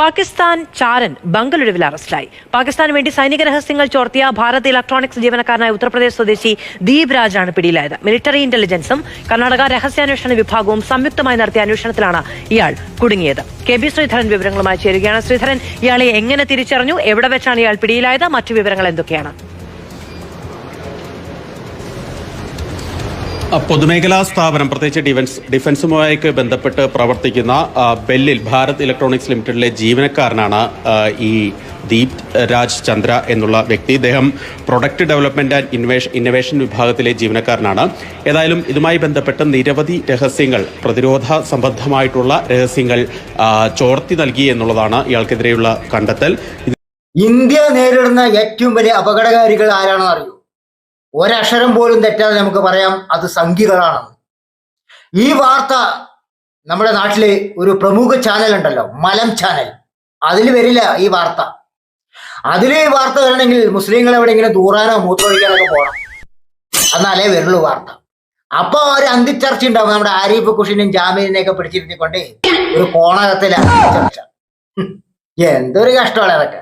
പാകിസ്ഥാൻ ചാരൻ ബംഗളൂരുവിൽ അറസ്റ്റിലായി. പാകിസ്ഥാന് വേണ്ടി സൈനിക രഹസ്യങ്ങൾ ചോർത്തിയ ഭാരത് ഇലക്ട്രോണിക്സ് ജീവനക്കാരനായ ഉത്തർപ്രദേശ് സ്വദേശി ദീപ് രാജാണ് പിടിയിലായത്. മിലിറ്ററി ഇന്റലിജൻസും കർണാടക രഹസ്യാന്വേഷണ വിഭാഗവും സംയുക്തമായി നടത്തിയ അന്വേഷണത്തിലാണ് ഇയാൾ കുടുങ്ങിയത്. കെ ബി ശ്രീധരൻ വിവരങ്ങളുമായി ചേരുകയാണ്. ശ്രീധരൻ ഇയാളെ എങ്ങനെ തിരിച്ചറിഞ്ഞു? എവിടെ വെച്ചാണ് ഇയാൾ പിടിയിലായത്? മറ്റു വിവരങ്ങൾ എന്തൊക്കെയാണ്? പൊതുമേഖലാ സ്ഥാപനം പ്രത്യേകിച്ച് ഡിഫൻസ് ഡിഫൻസുമായി ബന്ധപ്പെട്ട് പ്രവർത്തിക്കുന്ന ബെല്ലിൽ ഭാരത് ഇലക്ട്രോണിക്സ് ലിമിറ്റഡിലെ ജീവനക്കാരനാണ് ഈ ദീപ് രാജ് ചന്ദ്ര എന്നുള്ള വ്യക്തി. ഇദ്ദേഹം product development and innovation innovation വിഭാഗത്തിലെ ജീവനക്കാരനാണ്. ഏതായാലും ഇതുമായി ബന്ധപ്പെട്ട് നിരവധി രഹസ്യങ്ങൾ പ്രതിരോധ സംബന്ധമായിട്ടുള്ള രഹസ്യങ്ങൾ ചോർത്തി നൽകി എന്നുള്ളതാണ് ഇയാൾക്കെതിരെയുള്ള കണ്ടെത്തൽ. ഇന്ത്യ നേരിടുന്ന ഏറ്റവും വലിയ അപകടകാരികൾ ആരാണെന്ന് അറിയൂ? ഒരക്ഷരം പോലും തെറ്റാതെ നമുക്ക് പറയാം അത് സംഘികളാണെന്ന് ഈ വാർത്ത നമ്മുടെ നാട്ടിലെ ഒരു പ്രമുഖ ചാനൽ ഉണ്ടല്ലോ മലം ചാനൽ അതിൽ വരില്ല ഈ വാർത്ത. അതിൽ ഈ വാർത്ത വരണമെങ്കിൽ മുസ്ലിങ്ങൾ എവിടെയെങ്കിലും ദൂറാനോ മൂത്രമൊഴിക്കാനൊക്കെ പോകണം എന്നാലേ വരുള്ളൂ വാർത്ത. അപ്പൊ ഒരു അന്തിച്ചർച്ച ഉണ്ടാവും. നമ്മുടെ ആരിഫ് കുഷിനും ജാമീനെയൊക്കെ പിടിച്ചിരുത്തിക്കൊണ്ട് ഒരു കോണകത്തിലെ ചർച്ച എന്തൊരു കഷ്ടമാണ് അതൊക്കെ.